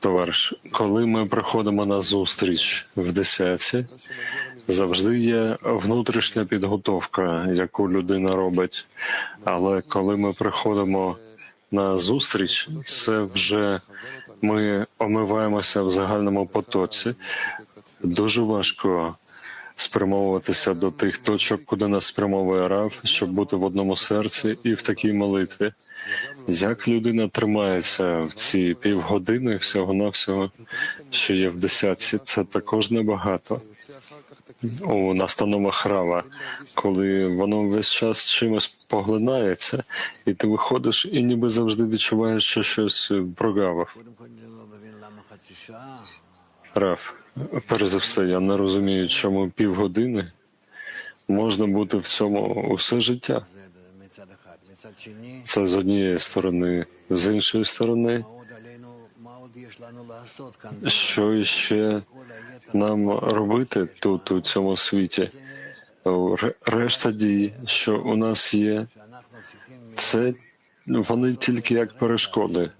Товариш, коли ми приходимо на зустріч в десятці, завжди є внутрішня підготовка, яку людина робить. Але коли ми приходимо на зустріч, це вже ми омиваємося в загальному потоці. Дуже важко спрямовуватися до тих точок, куди нас спрямовує Рав, щоб бути в одному серці і в такій молитві. Як людина тримається в ці півгодини всього навсього, що є в десятці, це також небагато. У настановах Рава, коли воно весь час чимось поглинається, і ти виходиш і ніби завжди відчуваєш, що щось прогавив. Раф, перш за все, я не розумію, чому півгодини можна бути в цьому усе життя. Це з однієї сторони, з іншої сторони, що іще нам робити тут, у цьому світі? Ре- Решта дій, що у нас є, це вони тільки як перешкоди,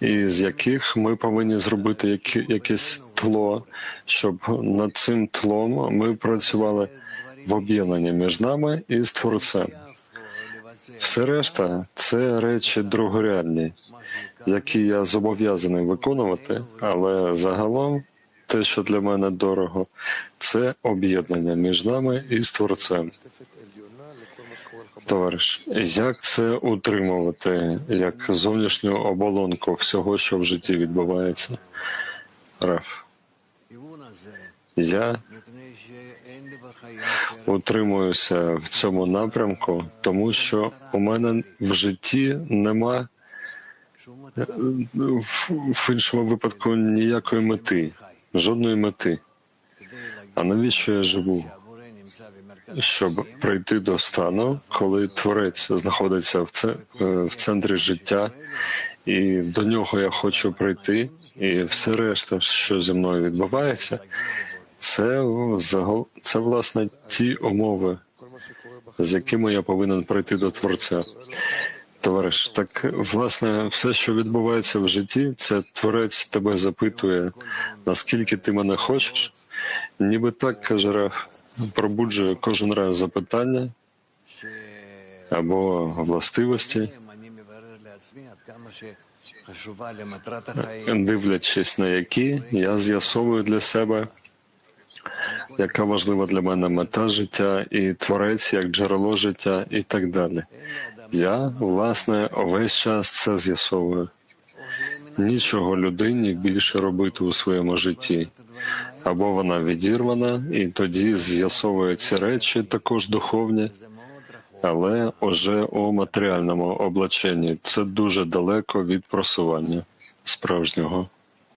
і з яких ми повинні зробити якесь тло, щоб над цим тлом ми працювали в об'єднанні між нами і з Творцем. Все решта це речі другорядні, які я зобов'язаний виконувати, але загалом те, що для мене дорого, це об'єднання між нами і з Творцем. Товариш, як це утримувати як зовнішню оболонку всього, що в житті відбувається? Раф, я утримуюся в цьому напрямку, тому що у мене в житті нема е, в, іншому випадку ніякої мети, жодної мети. А навіщо я живу? Щоб прийти до стану, коли творець знаходиться в це в центрі життя, і до нього я хочу прийти, і все решта, що зі мною відбувається, це це власне ті умови, з якими я повинен прийти до творця. Товариш, так власне, все, що відбувається в житті, це творець тебе запитує, наскільки ти мене хочеш, ніби так каже Раф, пробуджує кожен раз запитання або властивості, дивлячись на які, я з'ясовую для себе, яка важлива для мене мета життя і творець як джерело життя, і так далі. Я, власне, увесь час це з'ясовую. Нічого людині більше робити у своєму житті. Або вона відірвана, і тоді з'ясовує ці речі, також духовні, але уже у матеріальному облаченні. Це дуже далеко від просування справжнього.